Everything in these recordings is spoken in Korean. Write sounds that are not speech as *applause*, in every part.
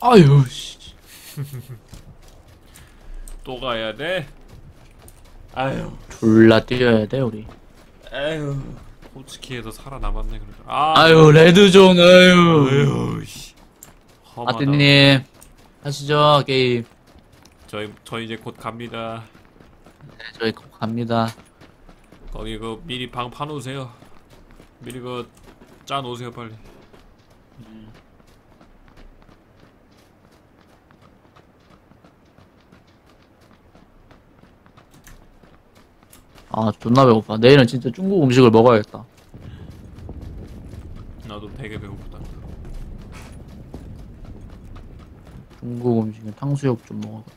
아유 씨. *laughs* 또 가야 돼? 아유, 졸라 뛰어야 돼 우리. 아유. 호치키에서 살아남았네 그래도. 아, 아유 레드존 아유. 아유, 씨. 험하다. 아띠님 하시죠 게임. 저희 저 이제 곧 갑니다. 네, 저희 곧 갑니다. 거기 그 미리 방 파놓으세요. 미리 그 짜놓으세요 빨리. 아 존나 배고파. 내일은 진짜 중국 음식을 먹어야겠다. 나도 되게 배고프다. 중국 음식은 탕수육 좀 먹어야겠다.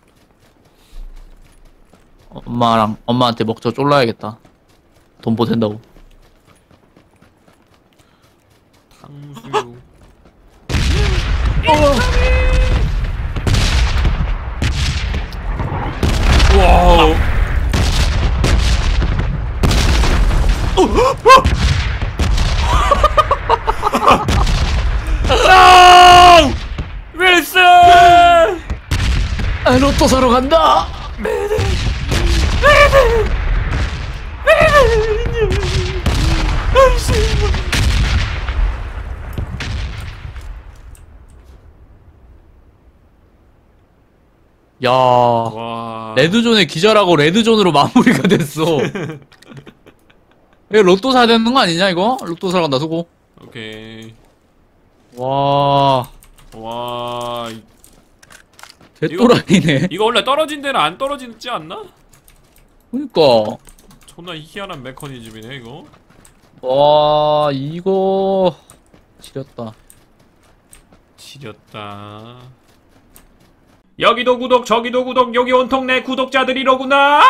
엄마랑 엄마한테 먹자 쫄라야겠다. 돈 보탠다고. 탕수육. 와우. 아! 아, 로또 사러 간다. 야, 와. 레드존의 기절하고 레드존으로 마무리가 됐어. *laughs* 이거 로또 사야 되는 거 아니냐 이거? 로또 사러 간다 수고. 오케이. 와, 와. 이- 개또라이네. 이거 원래 떨어진 데는 안 떨어지지 않나? 그니까. 존나 희한한 메커니즘이네 이거. 와, 이거 지렸다. 지렸다. 여기도 구독, 저기도 구독, 여기 온통 내 구독자들이로구나!